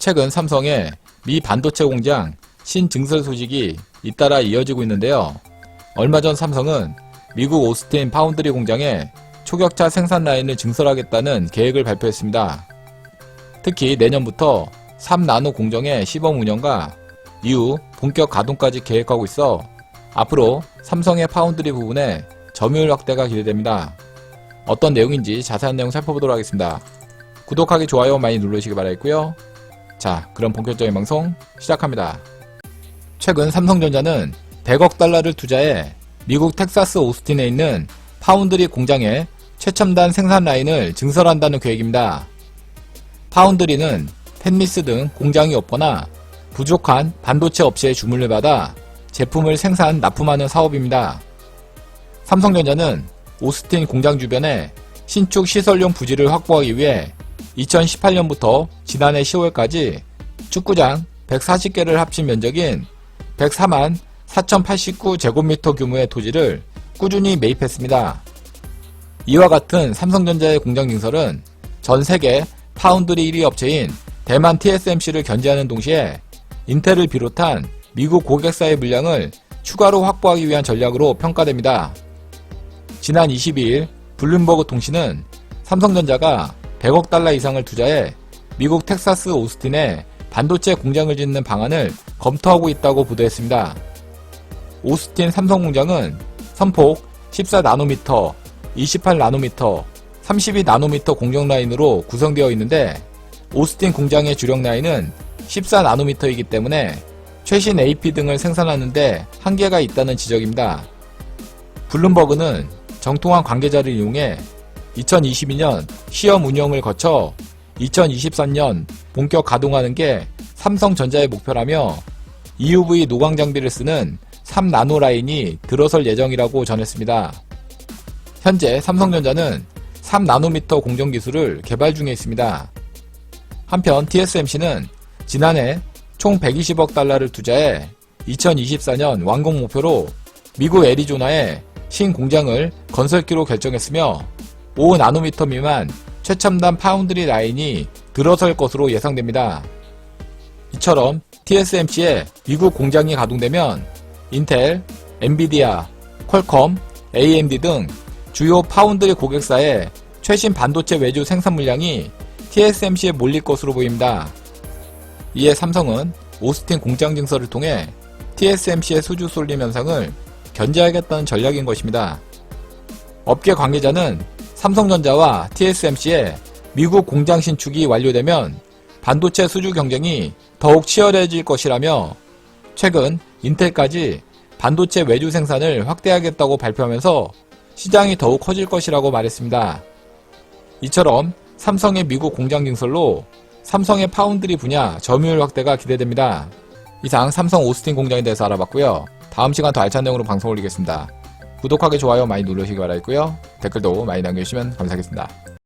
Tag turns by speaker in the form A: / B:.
A: 최근 삼성의 미 반도체 공장 신증설 소식이 잇따라 이어지고 있는데요. 얼마 전 삼성은 미국 오스틴 파운드리 공장에 초격차 생산 라인을 증설하겠다는 계획을 발표했습니다. 특히 내년부터 3나노 공정의 시범 운영과 이후 본격 가동까지 계획하고 있어 앞으로 삼성의 파운드리 부분에 점유율 확대가 기대됩니다. 어떤 내용인지 자세한 내용 살펴보도록 하겠습니다. 구독하기, 좋아요 많이 누르시기 바라겠고요. 자, 그럼 본격적인 방송 시작합니다. 최근 삼성전자는 100억 달러를 투자해 미국 텍사스 오스틴에 있는 파운드리 공장에 최첨단 생산 라인을 증설한다는 계획입니다. 파운드리는 팻미스 등 공장이 없거나 부족한 반도체 업체의 주문을 받아 제품을 생산, 납품하는 사업입니다. 삼성전자는 오스틴 공장 주변에 신축 시설용 부지를 확보하기 위해 2018년부터 지난해 10월까지 축구장 140개를 합친 면적인 104만 4,089제곱미터 규모의 토지를 꾸준히 매입했습니다. 이와 같은 삼성전자의 공장 증설은 전 세계 파운드리 1위 업체인 대만 TSMC를 견제하는 동시에 인텔을 비롯한 미국 고객사의 물량을 추가로 확보하기 위한 전략으로 평가됩니다. 지난 22일 블룸버그 통신은 삼성전자가 100억 달러 이상을 투자해 미국 텍사스 오스틴에 반도체 공장을 짓는 방안을 검토하고 있다고 보도했습니다. 오스틴 삼성 공장은 선폭 14나노미터, 28나노미터, 32나노미터 공정 라인으로 구성되어 있는데 오스틴 공장의 주력 라인은 14나노미터이기 때문에 최신 AP 등을 생산하는데 한계가 있다는 지적입니다. 블룸버그는 정통한 관계자를 이용해 2022년 시험 운영을 거쳐 2023년 본격 가동하는 게 삼성전자의 목표라며 EUV 노광 장비를 쓰는 3나노 라인이 들어설 예정이라고 전했습니다. 현재 삼성전자는 3나노미터 공정 기술을 개발 중에 있습니다. 한편 TSMC는 지난해 총 120억 달러를 투자해 2024년 완공 목표로 미국 애리조나에 신공장을 건설기로 결정했으며 5나노미터 미만 최첨단 파운드리 라인이 들어설 것으로 예상됩니다. 이처럼 TSMC의 미국 공장이 가동되면 인텔, 엔비디아, 퀄컴, AMD 등 주요 파운드리 고객사의 최신 반도체 외주 생산 물량이 TSMC에 몰릴 것으로 보입니다. 이에 삼성은 오스틴 공장 증설을 통해 TSMC의 수주 쏠림 현상을 견제하겠다는 전략인 것입니다. 업계 관계자는 삼성전자와 TSMC의 미국 공장 신축이 완료되면 반도체 수주 경쟁이 더욱 치열해질 것이라며 최근 인텔까지 반도체 외주 생산을 확대하겠다고 발표하면서 시장이 더욱 커질 것이라고 말했습니다. 이처럼 삼성의 미국 공장 증설로 삼성의 파운드리 분야 점유율 확대가 기대됩니다. 이상 삼성 오스틴 공장에 대해서 알아봤고요. 다음 시간 더 알찬 내용으로 방송 올리겠습니다. 구독하기 좋아요 많이 누르시기 바라겠고요. 댓글도 많이 남겨주시면 감사하겠습니다.